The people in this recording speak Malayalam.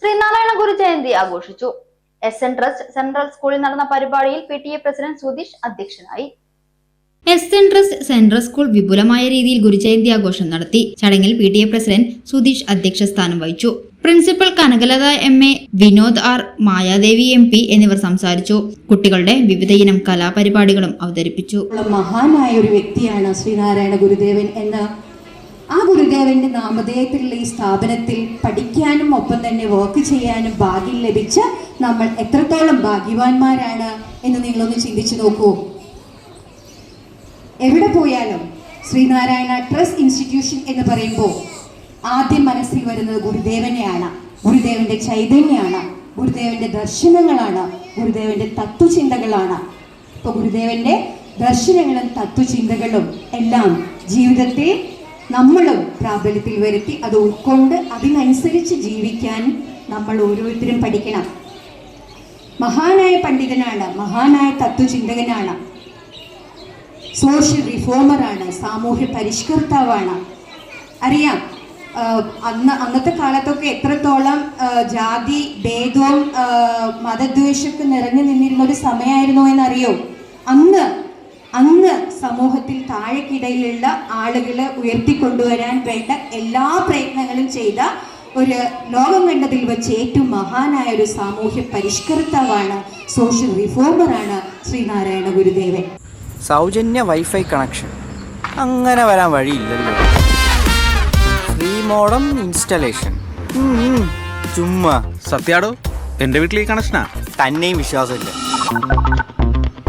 ശ്രീനാരായണ ഗുരു ജയന്തി ആഘോഷിച്ചു. എസ് എൻ ട്രസ്റ്റ് സെൻട്രൽ സ്കൂളിൽ നടന്ന പരിപാടിയിൽ P T A president Sudheesh അധ്യക്ഷനായി. S N trust central school വിപുലമായ രീതിയിൽ ഗുരുജയന്തി ആഘോഷം നടത്തി. ചടങ്ങിൽ P T A president Sudheesh അധ്യക്ഷ സ്ഥാനം വഹിച്ചു. Principal Kanakalatha M A Vinod R Mayadevi M P എന്നിവർ സംസാരിച്ചു. കുട്ടികളുടെ വിവിധ ഇനം കലാപരിപാടികളും അവതരിപ്പിച്ചു. മഹാനായ ഒരു വ്യക്തിയാണ് ശ്രീനാരായണ ഗുരുദേവൻ എന്ന് ആ ഗുരുദേവന്റെ നാമധേയത്തിലുള്ള ഈ സ്ഥാപനത്തിൽ പഠിക്കാനും ഒപ്പം തന്നെ വർക്ക് ചെയ്യാനും ഭാഗ്യം ലഭിച്ച നമ്മൾ എത്രത്തോളം ഭാഗ്യവാന്മാരാണ് എന്ന് നിങ്ങളൊന്ന് ചിന്തിച്ചു നോക്കൂ. എവിടെ പോയാലും ശ്രീനാരായണ ട്രസ്റ്റ് ഇൻസ്റ്റിറ്റ്യൂഷൻ എന്ന് പറയുമ്പോൾ ആദ്യം മനസ്സിൽ വരുന്നത് ഗുരുദേവനെയാണ്. ഗുരുദേവന്റെ ചൈതന്യമാണ് ഗുരുദേവന്റെ ദർശനങ്ങളാണ്. ഗുരുദേവന്റെ തത്വചിന്തകളാണ്. ഇപ്പോൾ ഗുരുദേവന്റെ ദർശനങ്ങളും തത്വചിന്തകളും എല്ലാം ജീവിതത്തിൽ നമ്മളും പ്രാബല്യത്തിൽ വരുത്തി അത് ഉൾക്കൊണ്ട് അതിനനുസരിച്ച് ജീവിക്കാൻ നമ്മൾ ഓരോരുത്തരും പഠിക്കണം. മഹാനായ പണ്ഡിതനാണ് മഹാനായ തത്വചിന്തകനാണ് സോഷ്യൽ റിഫോമറാണ് സാമൂഹ്യ പരിഷ്കർത്താവാണ്. അറിയാം അന്ന് അന്നത്തെ കാലത്തൊക്കെ എത്രത്തോളം ജാതി ഭേദവും മതദ്വേഷമൊക്കെ നിറഞ്ഞു നിന്നിരുന്ന ഒരു സമയമായിരുന്നു എന്നറിയോ? അന്ന് അന്ന് സമൂഹത്തിൽ താഴെക്കിടയിലുള്ള ആളുകളെ ഉയർത്തിക്കൊണ്ടുവരാൻ വേണ്ട എല്ലാ പ്രയത്നങ്ങളും ചെയ്ത ഒരു ലോകം കണ്ടതിൽ വെച്ച് ഏറ്റവും മഹാനായ ഒരു സാമൂഹ്യ പരിഷ്കർത്താവാണ് സോഷ്യൽ റിഫോമറാണ് ശ്രീനാരായണ ഗുരുദേവൻ. സൗജന്യ വൈഫൈ കണക്ഷൻ അങ്ങനെ വരാൻ വഴിയില്ലല്ലോ ഫ്രീ മോഡം ഇൻസ്റ്റലേഷൻ ചുമ്മാ. സത്യാടോ എന്റെ വീട്ടിൽ ഈ കണക്ഷനാ തന്നെയും വിശ്വാസമില്ല.